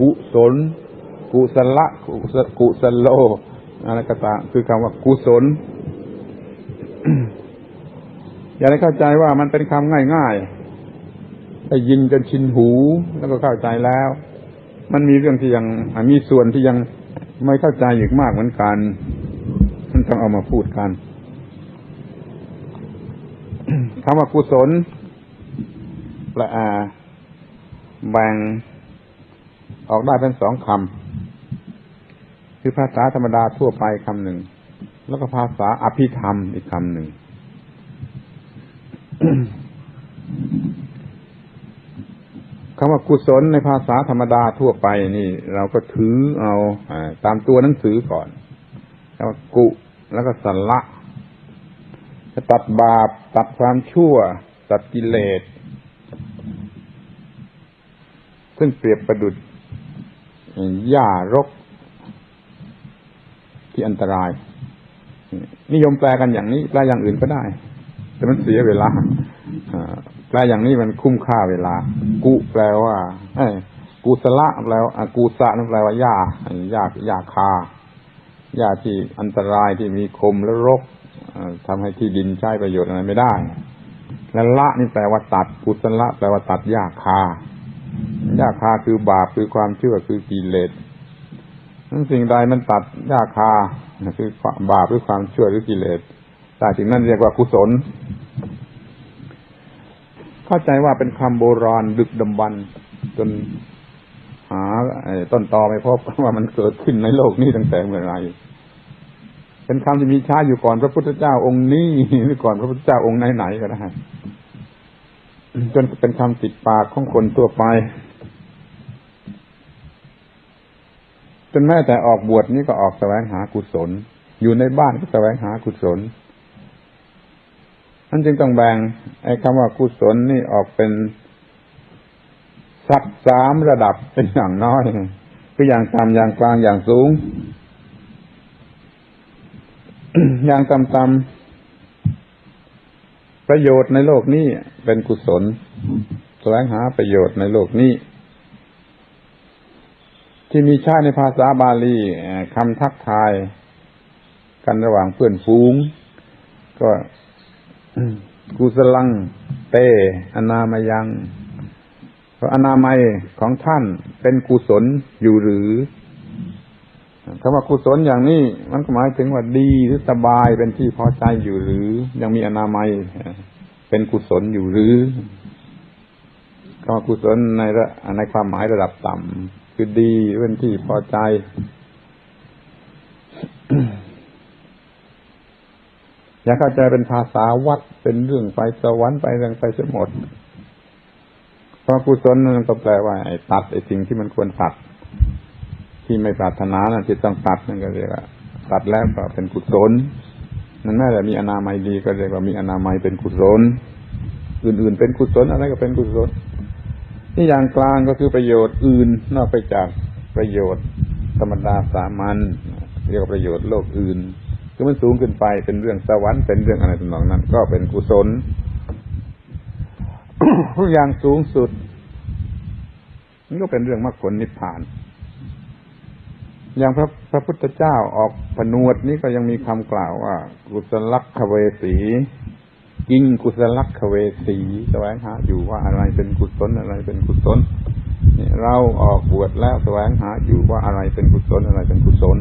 กุศล กุศละกุศกุศโลอะไรก็ตามคือคำว่ากุศล อย่าได้เข้าใจว่ามันเป็นคำง่ายๆได้ยินจนชินหูแล้วก็เข้าใจแล้ว มันมีเรื่องที่ยังมีส่วนที่ยังไม่เข้าใจอีกมากเหมือนกันมันต้องเอามาพูดกันคำว่ากุศลแปลแบ่ง ออกได้เป็นสองคำคือภาษาธรรมดาทั่วไปคำหนึ่ง แล้วก็ภาษาอภิธรรมอีกคำหนึ่งคำว่ากุศลในภาษาธรรมดาทั่วไปนี่ เราก็ถือเอาอตามตัวหนังสือก่อนคำว่ากุแล้วก็สัลละจะตัดบาป ตัดความชั่ว ตัดกิเลส ซึ่งเปรียบประดุด หญ้ารก ที่อันตราย นิยมแปลกันอย่างนี้แปลอย่างอื่นก็ได้ แต่มันเสียเวลาแปลอย่างนี้มันคุ้มค่าเวลา กุแปลว่าอกุสละแปลว่ากุสะนั่นแปลว่าหญ้าหญ้าหญ้าคาหญ้าที่อันตรายที่มีคมและรกทำให้ที่ดินใช้ประโยชน์อะไรไม่ได้และละนี่แปลว่าตัดกุศละแปลว่าตัดหญ้าคา หญ้าคาคือบาปคือความเชื่อคือกิเลสนั้นสิ่งใดมันตัดหญ้าคาคือบาปหรือความเชื่อหรือกิเลสแต่สิ่งนั้นเรียกว่ากุศล เข้าใจว่าเป็นคำโบราณดึกดำบรรจนหาต้นตอไม่พบว่ามันเกิดขึ้นในโลกนี้ตั้งแต่เมื่อไรเป็นคำที่มีช้าอยู่ก่อนพระพุทธเจ้าองค์นี้หรือก่อนพระพุทธเจ้าองค์ไหนๆก็ได้ จนเป็นคำติดปากของคนทั่วไป จนแม้แต่ออกบวชนี่ก็ออกแสวงหากุศล อยู่ในบ้านก็แสวงหากุศลนั่นจึงต้องแบ่งไอ้คำว่ากุศลนี่ออกเป็นสักสามระดับเป็นอย่างน้อยคืออย่างต่ำอย่างกลางอย่างสูง อย่างต่ำๆ ประโยชน์ในโลกนี้เป็นกุศลแสวงหาประโยชน์ในโลกนี้ ที่มีใช้ในภาษาบาลีคำทักทายกันระหว่างเพื่อนฟูง ก็กุศลัง เต อนามายัง เพราะอนามัยของท่านเป็นกุศลอยู่หรือ คำว่ากุศลอย่างนี้ มันก็หมายถึงว่าดีหรือสบายเป็นที่พอใจอยู่หรือ ยังมีอนามัยเป็นกุศลอยู่หรือคำว่ากุศลในระในความหมายระดับต่ำคือดีเป็นที่พอใจ อย่าเข้าใจเป็นภาษาวัดเป็นเรื่องไปสวรรค์ไปเรื่องไปสมดเพราะกุศลนั่นก็แปลว่าตัดไอ้สิ่งที่มันควรตัด ที่ไม่ปรารถนานะที่ต้องตัดนั่นก็เรียกว่าตัดแล้วก็เป็นกุศลนั่นแม้แต่มีอนามัยดีก็เรียกว่ามีอนามัยเป็นกุศล อื่นๆ เป็นกุศลอะไรก็เป็นกุศลที่อย่างกลางก็คือประโยชน์อื่นนอกไปจากประโยชน์ ธรรมดาสามัญเรียกว่าประโยชน์โลกอื่นคือมันสูงขึ้นไปเป็นเรื่องสวรรค์เป็นเรื่องอะไรต่างๆนั้น ก็เป็นกุศลทุกอย่างสูงสุดนี่ก็เป็นเรื่องมรรคผลนิพพาน อย่างพระพระพุทธเจ้าออกผนวดนี้ก็ยังมีคำกล่าวว่า กุศลักขเวสีกิงกุศลักขเวสีแสวงหาอยู่ว่าอะไรเป็นกุศลอะไรเป็นกุศลเราออกบวชแล้วแสวงหาอยู่ว่าอะไรเป็นกุศลอะไรเป็นกุศล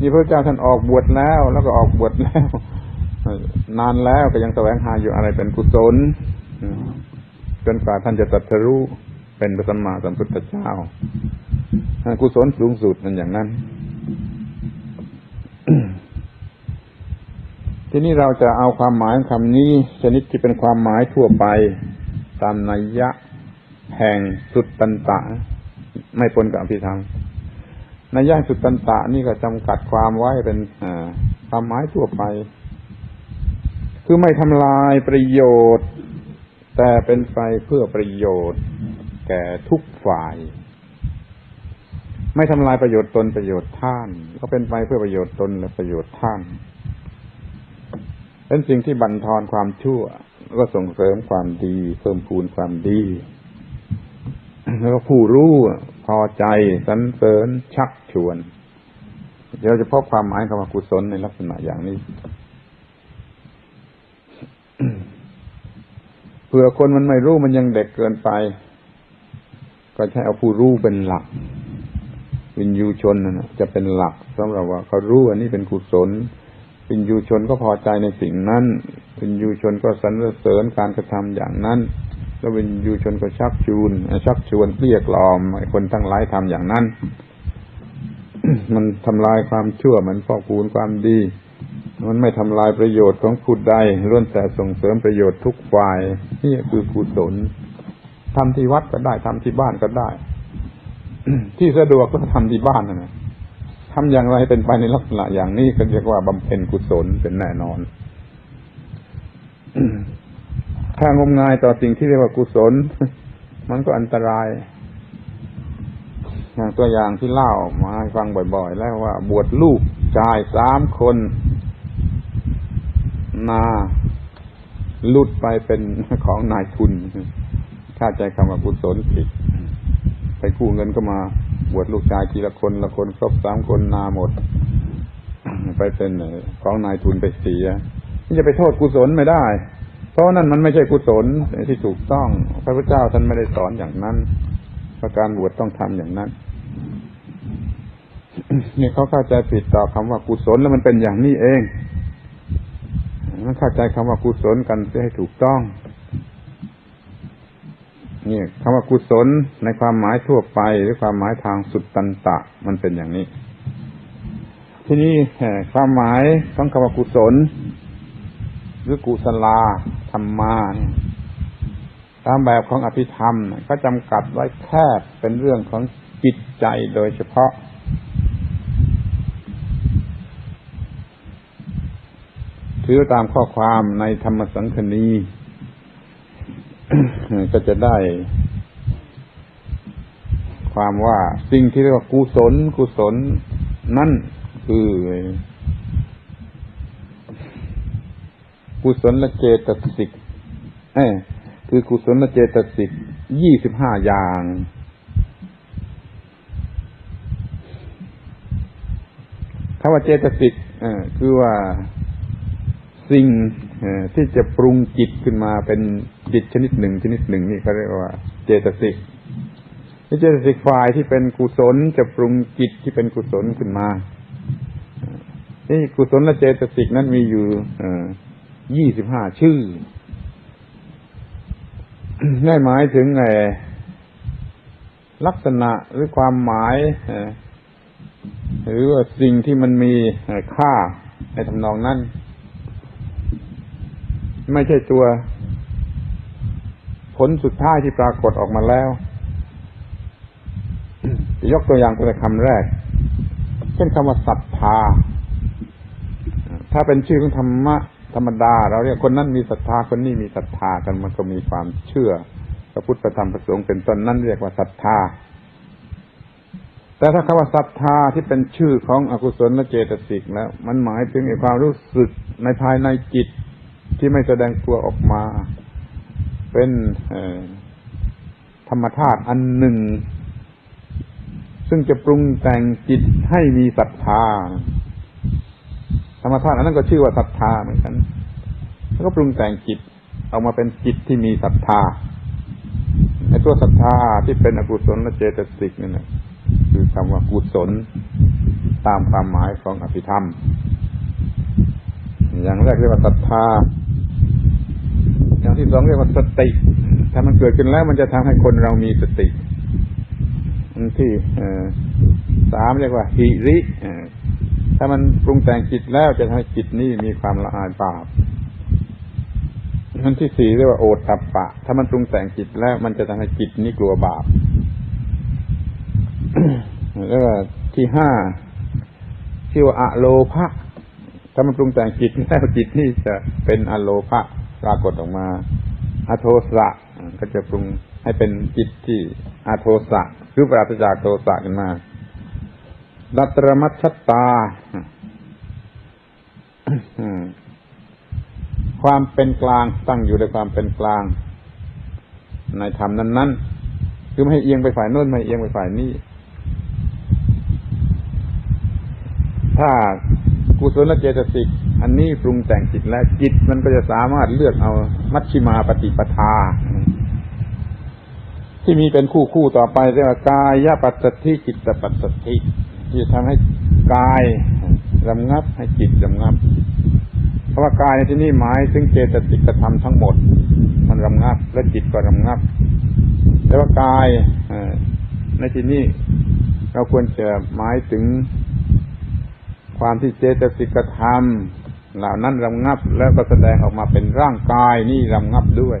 นี่พระเจ้าท่านออกบวชแล้ว แล้วก็ออกบวชแล้ว นานแล้วก็ยังแสวงหาอยู่อะไรเป็นกุศลจนกว่าท่านจะตรัสรู้เป็นพระสัมมาสัมพุทธเจ้า กุศลสูงสุดมันอย่างนั้น ทีนี้เราจะเอาความหมายคำนี้ ชนิดที่เป็นความหมายทั่วไป ตามนัยยะ แห่งสุดตันตะ ไม่ปนกับพิธรรมนัยยะสุดตันตะนี่ก็จำกัดความไว้เป็นความหมายทั่วไป คือไม่ทำลายประโยชน์ แต่เป็นไปเพื่อประโยชน์ แก่ทุกฝ่าย ไม่ทำลายประโยชน์ตนประโยชน์ท่าน ก็เป็นไปเพื่อประโยชน์ตนและประโยชน์ท่าน เป็นสิ่งที่บั่นทอนความชั่ว ก็ส่งเสริมความดี เพิ่มพูนความดี แล้วก็ผู้รู้พอใจสรรเสริญชักชวน เดี๋ยวเราจะพบความหมายคำว่ากุศลในลักษณะอย่างนี้เผื่อคนมันไม่รู้มันยังเด็กเกินไป ก็ใช้เอาผู้รู้เป็นหลัก วินยูชนนะจะเป็นหลักสำหรับว่าเขารู้อันนี้เป็นกุศลวินยูชนก็พอใจในสิ่งนั้นวินยูชนก็สรรเสริญการกระทำอย่างนั้นแล้ววินยูชนก็ชักชูนชักชวนเรียกล่อมให้คนทั้งหลายทำอย่างนั้น มันทำลายความชั่วมันฟอกพูนความดี มันไม่ทำลายประโยชน์ของผู้ใดล้วนแต่ส่งเสริมประโยชน์ทุกฝ่ายนี่คือกุศลทำที่วัดก็ได้ทำที่บ้านก็ได้ ที่สะดวกก็ทำที่บ้านนะทำอย่างไรเป็นไปในลักษณะอย่างนี้ก็เรียกว่าบำเพ็ญกุศลเป็นแน่นอนถ้างมงายต่อสิ่งที่เรียกว่ากุศล มันก็อันตรายอย่างตัวอย่างที่เล่ามาให้ฟังบ่อยๆ แล้วว่า บวชลูกชายสามคน นาลุดไปเป็นของนายทุนเข้าใจคำว่ากุศลผิด ไปกู้เงินก็มาบวชลูกชายทีละคนละคนครบสามคนนาหมด ไปเป็นของนายทุนไปเสียนี่จะไปโทษกุศลไม่ได้ เพราะนั่นมันไม่ใช่กุศลที่ถูกต้อง พระพุทธเจ้าท่านไม่ได้สอนอย่างนั้นประการบวชต้องทำอย่างนั้นเนี่ยเขาเข้าใจผิดต่อคำว่ากุศลแล้วมันเป็นอย่างนี้เองมันเข้าใจคำว่ากุศลกันให้ถูกต้อง นี่คำว่ากุศลในความหมายทั่วไปหรือความหมายทางสุดตันตะ มันเป็นอย่างนี้ ที่นี่ความหมายของคำว่ากุศล หรือกุศลาธรรมาเนี่ยตามแบบของอภิธรรมก็จำกัดไว้แค่เป็นเรื่องของจิตใจโดยเฉพาะ ถือตามข้อความในธรรมสังคณี ก็จะได้ ความว่าสิ่งที่เรียกว่ากุศลกุศลนั่นคือกุศลละเจตสิกเอ้คือกุศลละเจตสิกยี่สิบห้าอย่าง คำว่าเจตสิกคือว่าสิ่งที่จะปรุงจิตขึ้นมาเป็น จิตชนิดหนึ่งชนิดหนึ่งนี่เขาเรียกว่า เจตสิกเจตสิกฝ่ายที่เป็นกุศลจะปรุงจิตที่เป็นกุศลขึ้นมา นี่กุศลและเจตสิกนั้นมีอยู่ยี่สิบห้าชื่อได้หมายถึงไงลักษณะหรือความหมายหรือว่าสิ่งที่มันมีค่าในทำนองนั้น ไม่ใช่ตัว ผลสุดท้ายที่ปรากฏออกมาแล้วจะยกตัวอย่างตัวคำแรก เช่นคำว่าศรัทธา ถ้าเป็นชื่อของธรรมะธรรมดา เราเรียกคนนั้นมีศรัทธาคนนี้มีศรัทธากันมันก็มีความเชื่อพระพุทธธรรมประสงค์เป็นต้นนั่นเรียกว่าศรัทธา แต่ถ้าคำว่าศรัทธาที่เป็นชื่อของอกุศลและเจตสิกแล้ว มันหมายถึงความรู้สึกในภายในจิตที่ไม่แสดงตัวออกมา เป็นธรรมธาตุอันหนึ่ง ซึ่งจะปรุงแต่งจิตให้มีศรัทธา ธรรมธาตุอันนั้นก็ชื่อว่าศรัทธาเหมือนกัน แล้วก็ปรุงแต่งจิตออกมาเป็นจิตที่มีศรัทธาไอ้ตัวศรัทธาที่เป็นอกุศลและเจตสิกนี่นะคือคำว่ากุศลตามความหมายของอภิธรรม อย่างแรกเรียกว่าศรัทธา ที่สองเรียกว่าสติ ถ้ามันเกิดขึ้นแล้วมันจะทำให้คนเรามีสติ อันที่สามเรียกว่าหิริถ้ามันปรุงแต่งจิตแล้วจะทำให้จิตนี้มีความละอายบาปอันที่สี่เรียกว่าโอตัปปะ ถ้ามันปรุงแต่งจิตแล้ว มันจะทำให้จิตนี้กลัวบาปแล้วก็ที่ห้าชื่อว่าอะโลภะถ้ามันปรุงแต่งจิตแล้วจิตนี่จะเป็นอะโลภะ รากฏออกมาอโทสะก็จะปรุงให้เป็นจิตที่อโทสะคือปราศจากโทสะขึ้นมาดัตรมัชตาความเป็นกลางตั้งอยู่ในความเป็นกลาง ในธรรมนั้นๆคือไม่ให้เอียงไปฝ่ายโน้นไม่เอียงไปฝ่ายนี้ ถ้ากุศลเจตสิก อันนี้ปรุงแต่งจิตแล้วจิตมันก็จะสามารถเลือกเอามัชชิมาปฏิปทา ที่มีเป็นคู่คู่ต่อไปเรียกว่ากายปัสสธิจิตปัสสธิที่จะทำให้กายรำงับให้จิตรำงับ เพราะว่ากายในที่นี้หมายถึงเจตสิกธรรมทั้งหมด มันรำงับ และจิตก็รำงับ แต่ว่ากายในที่นี้เราควรจะหมายถึงความที่เจตสิกธรรม เหล่านั้นรำงับแล้วก็แสดงออกมาเป็นร่างกายนี่รำงับด้วย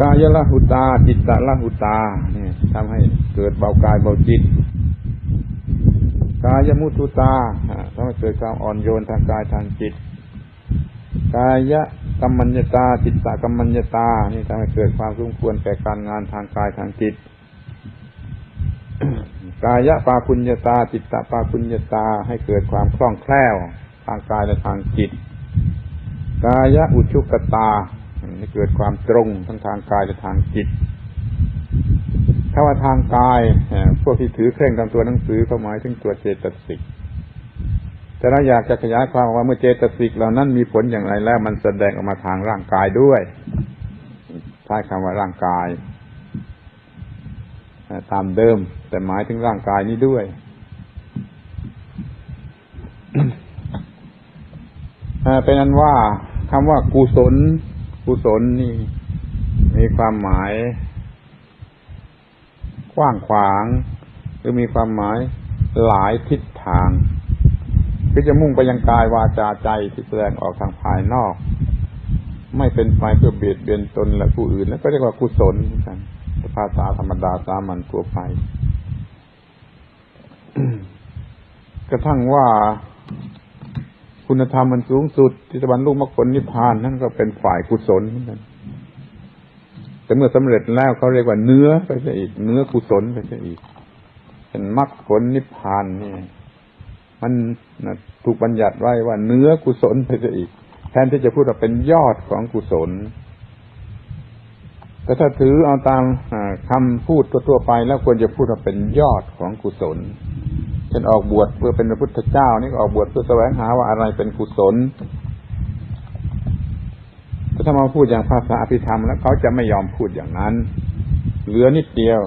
กายละหุตา จิตตละหุตา เนี่ยทำให้เกิดเบากายเบาจิตกายมุตุตาทำให้เกิดความอ่อนโยนทางกายทางจิต กายกรรมัญญตา จิตตกรรมัญญตา นี่ทำให้เกิดความสมควรแก่การงานทางกายทางจิต กายปาคุญญตา จิตตปาคุญญตาให้เกิดความคล่องแคล่ว ทางกายและทางจิต กายอุชุกตาให้เกิดความตรงทั้งทางกายและทางจิตถ้าว่าทางกายพวกที่ถือเคร่งตามตัวหนังสือเขาหมายถึงตัวเจตสิกแต่เราอยากจะขยายความว่าเมื่อเจตสิกเหล่านั้นมีผลอย่างไรแล้ว มันแสดงออกมาทางร่างกายด้วยใช้คำว่าร่างกาย ตามเดิม แต่หมายถึงร่างกายนี้ด้วย เป็นนั้นว่าคำว่ากุศล กุศลนี่ มีความหมาย กว้างขวาง หรือมีความหมายหลายทิศทางคือจะมุ่งไปยังกายวาจาใจที่แสดงออกทางภายนอก ไม่เป็นไปเพื่อเบียดเบียนตนและผู้อื่น แล้วก็เรียกว่ากุศลเหมือนกัน ภาษาธรรมดาสามัญทั่วไป กระทั่งว่าคุณธรรมมันสูงสุด ที่จะบรรลุมรรคผลนิพพานนั่นก็เป็นฝ่ายกุศลเหมือนกันแต่เมื่อสำเร็จแล้วเขาเรียกว่าเนื้อไปซะอีก เนื้อกุศลไปซะอีก เป็นมรรคผลนิพพานนี่ มันถูกบัญญัติไว้ว่าเนื้อกุศลไปซะอีก แทนที่จะพูดว่าเป็นยอดของกุศล แต่ถ้าถือเอาตามคำพูดทั่วไป แล้วควรจะพูดว่าเป็นยอดของกุศลเช่นออกบวชเพื่อเป็นพระพุทธเจ้า นี่ออกบวชเพื่อแสวงหาว่าอะไรเป็นกุศลถ้ามาพูดอย่างภาษาอภิธรรมแล้วเขาจะไม่ยอมพูดอย่างนั้น เหลือนิดเดียว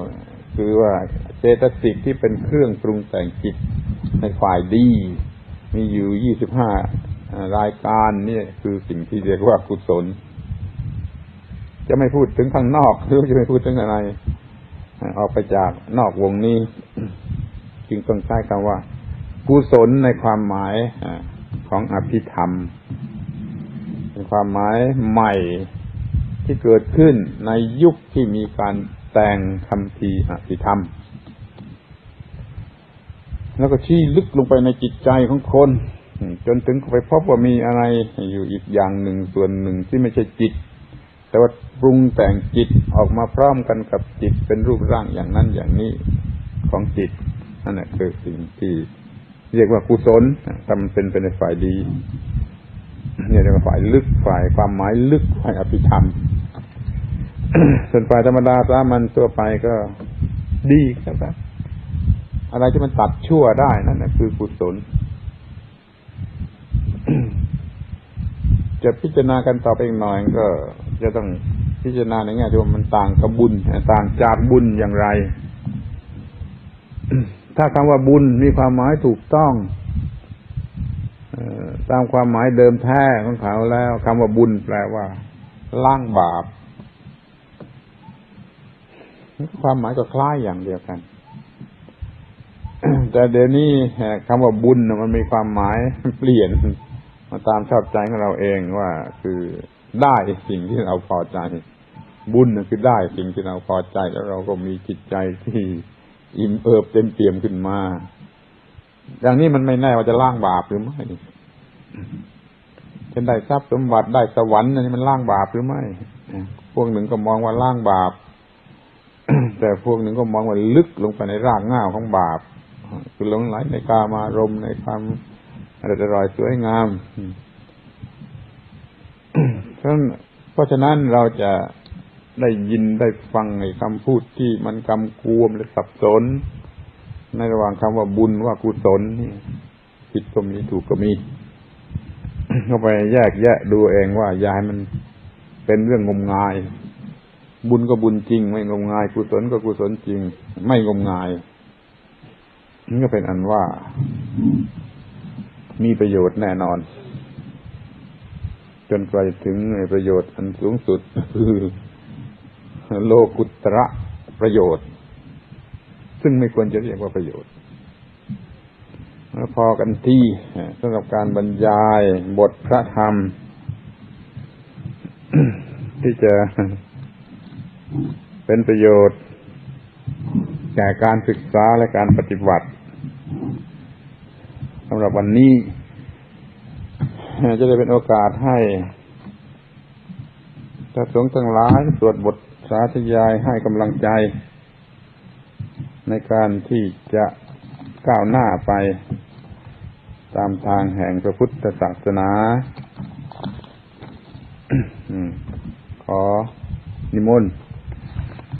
คือว่าเจตสิกที่เป็นเครื่องปรุงแต่งจิตในฝ่ายดี มีอยู่ยี่สิบห้ารายการนี่คือสิ่งที่เรียกว่ากุศล จะไม่พูดถึงข้างนอกหรือจะไม่พูดถึงอะไรออกไปจากนอกวงนี้ จึงต้องใช้คำว่า กุศลในความหมายของอภิธรรม เป็นความหมายใหม่ที่เกิดขึ้นในยุคที่มีการแต่งคำพีอภิธรรม แล้วก็ชี้ลึกลงไปในจิตใจของคน จนถึงไปพบว่ามีอะไรอยู่อีกอย่างหนึ่งส่วนหนึ่งที่ไม่ใช่จิต แต่ว่าปรุงแต่งจิตออกมาพร้อมกันกับจิตเป็นรูปร่างอย่างนั้นอย่างนี้ของจิตนั่นแหละคือสิ่งที่เรียกว่ากุศลถ้ามันเป็นไปในฝ่ายดีเนี่ยเรียกว่าฝ่ายลึกฝ่ายความหมายลึกฝ่ายอภิธรรม ส่วนฝ่ายธรรมดาสามันตัวไปก็ดีครับอะไรที่มันตัดชั่วได้นั่นแหละคือกุศลจะพิจารณากันต่อไปอีกหน่อยก็ จะต้องพิจารณาในแง่ที่ว่ามันต่างกับบุญต่างจากบุญอย่างไร ถ้าคำว่าบุญมีความหมายถูกต้องตามความหมายเดิมแท้ของเขาแล้วคำว่าบุญแปลว่าล้างบาป ความหมายก็คล้ายอย่างเดียวกัน แต่เดี๋ยวนี้คำว่าบุญมันมีความหมายเปลี่ยนมาตามชอบใจของเราเองว่าคือ ได้สิ่งที่เราพอใจ บุญคือได้สิ่งที่เราพอใจ แล้วเราก็มีจิตใจที่อิ่มเอิบเต็มเปี่ยมขึ้นมาอย่างนี้มันไม่แน่ว่าจะล่างบาปหรือไม่เช่นได้ทรัพย์สมบัติได้สวรรค์นี่มันล่างบาปหรือไม่ พวกหนึ่งก็มองว่าล่างบาป แต่พวกหนึ่งก็มองว่าลึกลงไปในรากง่าของบาปคือหลงไหลในกามารมในความอร่อยสวยงาม เพราะฉะนั้นเราจะได้ยินได้ฟังไอ้คำพูดที่มันกำกวมและสับสน ในระหว่างคำว่าบุญว่ากุศลนี่ผิดก็มีถูกก็มีเข้าไปแยกแยะดูเองว่าอยายมันเป็นเรื่องงมงาย บุญก็บุญจริง ไม่งมงายกุศลก็กุศลจริง ไม่งมงายนี่ก็เป็นอันว่า มีประโยชน์แน่นอน จนไปถึงประโยชน์อันสูงสุดคือโลกุตระประโยชน์ ซึ่งไม่ควรจะเรียกว่าประโยชน์แล้วพอกันที่สำหรับการบรรยายบทพระธรรม ที่จะเป็นประโยชน์ แก่การศึกษาและการปฏิบัติสำหรับวันนี้ จะได้เป็นโอกาสให้พระสงฆ์ทั้งหลายสวดบทสาธยายให้กำลังใจ ในการที่จะก้าวหน้าไป ตามทางแห่งพระพุทธศาสนาอืมขอนิมนต์